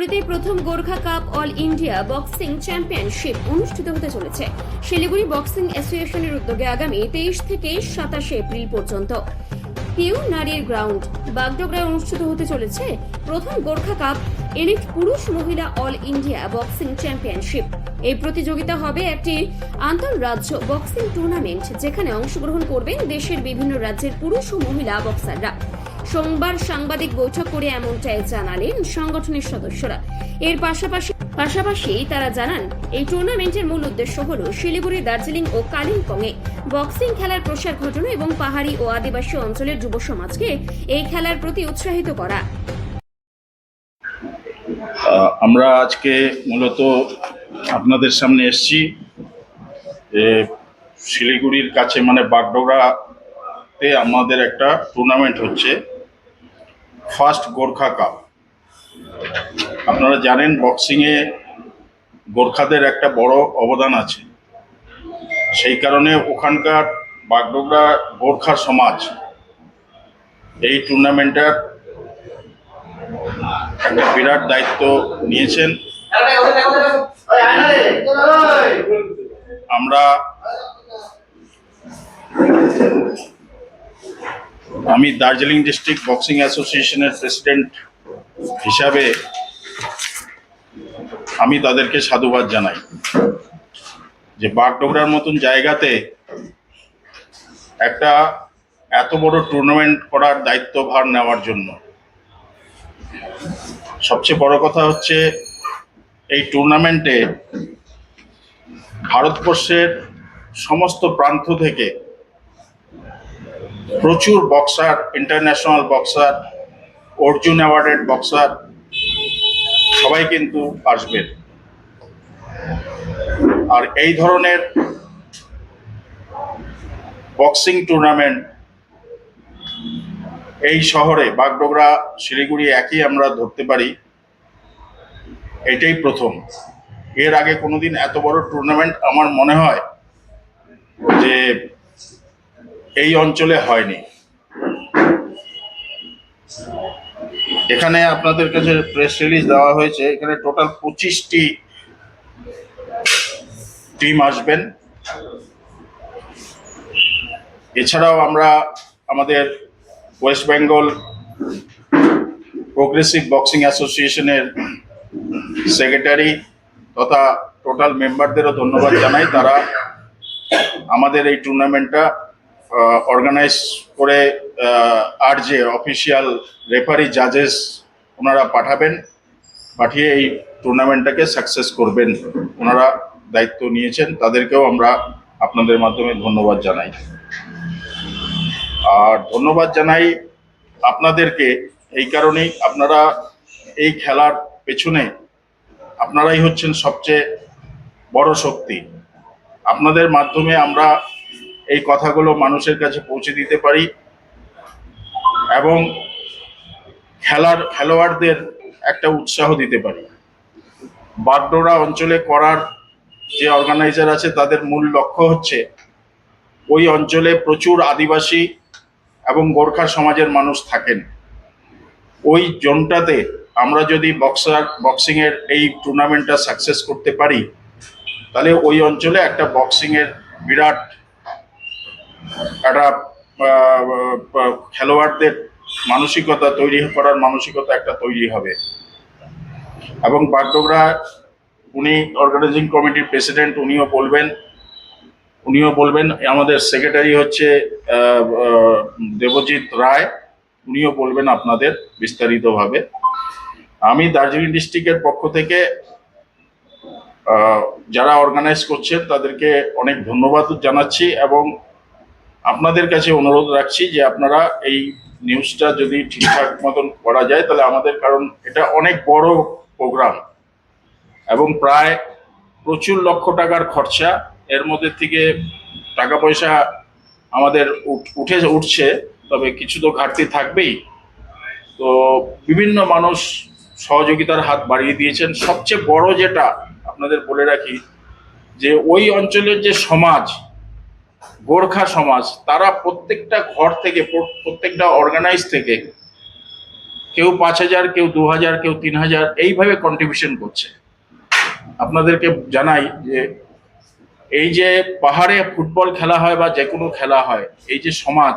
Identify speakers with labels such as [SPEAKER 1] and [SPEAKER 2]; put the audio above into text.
[SPEAKER 1] শিলিগুড়িতে প্রথম Gorkha cup all India boxing championship অনুষ্ঠিত হতে চলেছে। শিলিগুড়ি বক্সিং অ্যাসোসিয়েশনের উদ্যোগে আগামী তেইশ থেকে সাতাশে এপ্রিল পর্যন্ত। পিউ নারীর গ্রাউন্ড, বাগডোগরায় অনুষ্ঠিত হতে চলেছে প্রথম গোর্খা কাপ এলিট পুরুষ মহিলা অল ইন্ডিয়া বক্সিং চ্যাম্পিয়নশিপ। এই প্রতিযোগিতা হবে একটি আন্তঃরাজ্য বক্সিং টুর্নামেন্ট, যেখানে অংশগ্রহণ করবেন দেশের বিভিন্ন রাজ্যের পুরুষ ও মহিলা বক্সাররা। সোমবার সাংবাদিক বৈঠক করে এমনটাই জানালেন সংগঠনের সদস্যরা। এর পাশাপাশি পাশাপাশি তারা জানান, এই টুর্নামেন্টের মূল উদ্দেশ্য হল শিলিগুড়ি, দার্জিলিং ও কালিম্পংয়ে বক্সিং খেলার প্রসার ঘটানো এবং পাহাড়ি ও আদিবাসী অঞ্চলের যুব সমাজকে এই খেলার প্রতি উৎসাহিত করা।
[SPEAKER 2] আমরা আজকে মূলত আপনাদের সামনে এসেছি শিলিগুড়ির কাছে মানে বাগডোগরাতে আমাদের একটা টুর্নামেন্ট হচ্ছে। First Gorkha cup. আপনারা জানেন বক্সিংয়ে গোর্খাদের একটা বড় অবদান আছে। সেই কারণে ওখানকার বাগডোগরা গোর্খা সমাজ এই টুর্নামেন্টটার একটা বিরাট দায়িত্ব নিয়েছেন। আমরা আমি দার্জিলিং ডিস্ট্রিক্ট বক্সিং অ্যাসোসিয়েশনের প্রেসিডেন্ট হিসাবে আমি তাদেরকে সাধুবাদ জানাই যে বাগডোগরার মতন জায়গাতে একটা এত বড় টুর্নামেন্ট করার দায়িত্বভার নেওয়ার জন্য। সবচেয়ে বড় কথা হচ্ছে এই টুর্নামেন্টে ভারতবর্ষের সমস্ত প্রান্ত থেকে প্রচুর boxer international boxer, Arjun awarded boxer, সবাই কিন্তু আসবেন আর এই ধরনের বক্সিং টুর্নামেন্ট এই শহরে, বাগডোগরা, শিলিগুড়ি একই আমরা ধরতে পারি, এটাই প্রথম। এর আগে কোনোদিন এত বড় টুর্নামেন্ট আমার মনে হয় যে এই অঞ্চলে হয়নি। এখানে আপনাদের কাছে প্রেস রিলিজ দেওয়া হয়েছে, এখানে টোটাল পঁচিশটি টিম আসবেন। এছাড়াও আমরা আমাদের ওয়েস্ট বেঙ্গল প্রোগ্রেসিভ বক্সিং অ্যাসোসিয়েশনের সেক্রেটারি তথা টোটাল মেম্বারদেরও ধন্যবাদ জানাই। তারা আমাদের এই টুর্নামেন্টটা অর্গানাইজ করে আর যে অফিসিয়াল রেফারি জাজেস ওনারা পাঠাবেন, পাঠিয়ে এই টুর্নামেন্টটাকে সাকসেস করবেন ওনারা দায়িত্ব নিয়েছেন। তাদেরকেও আমরা আপনাদের মাধ্যমে ধন্যবাদ জানাই। আর ধন্যবাদ জানাই আপনাদেরকে, এই কারণেই আপনারা এই খেলার পেছনে আপনারাই হচ্ছেন সবচেয়ে বড় শক্তি। আপনাদের মাধ্যমে আমরা এই কথাগুলো মানুষের কাছে পৌঁছে দিতে পারি এবং খেলার খেলোয়াড়দের একটা উৎসাহ দিতে পারি। বাগডোরা অঞ্চলে করার যে অর্গানাইজার আছে, তাদের মূল লক্ষ্য হচ্ছে ওই অঞ্চলে প্রচুর আদিবাসী এবং গোর্খা সমাজের মানুষ থাকেন। ওই জোনটাতে আমরা যদি বক্সার, বক্সিংয়ের এই টুর্নামেন্টটা সাকসেস করতে পারি, তাহলে ওই অঞ্চলে একটা বক্সিংয়ের বিরাট একটা খেলোয়াড়দের মানসিকতা তৈরি করার মানসিকতা একটা তৈরি হবে। এবং বাগডোগরা, উনি অর্গানাইজিং কমিটির প্রেসিডেন্ট উনিও বলবেন উনিও বলবেন, আমাদের সেক্রেটারি হচ্ছে দেবজিৎ রায়, উনিও বলবেন আপনাদের বিস্তারিতভাবে। আমি দার্জিলিং ডিস্ট্রিক্টের পক্ষ থেকে যারা অর্গানাইজ করছেন তাদেরকে অনেক ধন্যবাদ জানাচ্ছি এবং আপনাদের কাছে অনুরোধ রাখছি যে আপনারা এই নিউজটা যদি ঠিকঠাক মতন করা যায়, তাহলে আমাদের, কারণ এটা অনেক বড় প্রোগ্রাম এবং প্রায় প্রচুর লক্ষ টাকার খরচা। এর মধ্যে থেকে টাকা পয়সা আমাদের উঠ- উঠে, উঠছে, তবে কিছু তো ঘাটতি থাকবেই। তো বিভিন্ন মানুষ সহযোগিতার হাত বাড়িয়ে দিয়েছেন। সবচেয়ে বড় যেটা আপনাদের বলে রাখি, যে ওই অঞ্চলের যে সমাজ গোর্খা সমাজ, তারা প্রত্যেকটা ঘর থেকে প্রত্যেকটা অর্গানাইজ থেকে কেউ পাঁচ হাজার, কেউ দু হাজার, কেউ তিন হাজার এইভাবে কন্ট্রিবিউশন করছে। আপনাদেরকে জানাই যে এই যে পাহাড়ে ফুটবল খেলা হয় বা যে কোনো খেলা হয়, এই যে সমাজ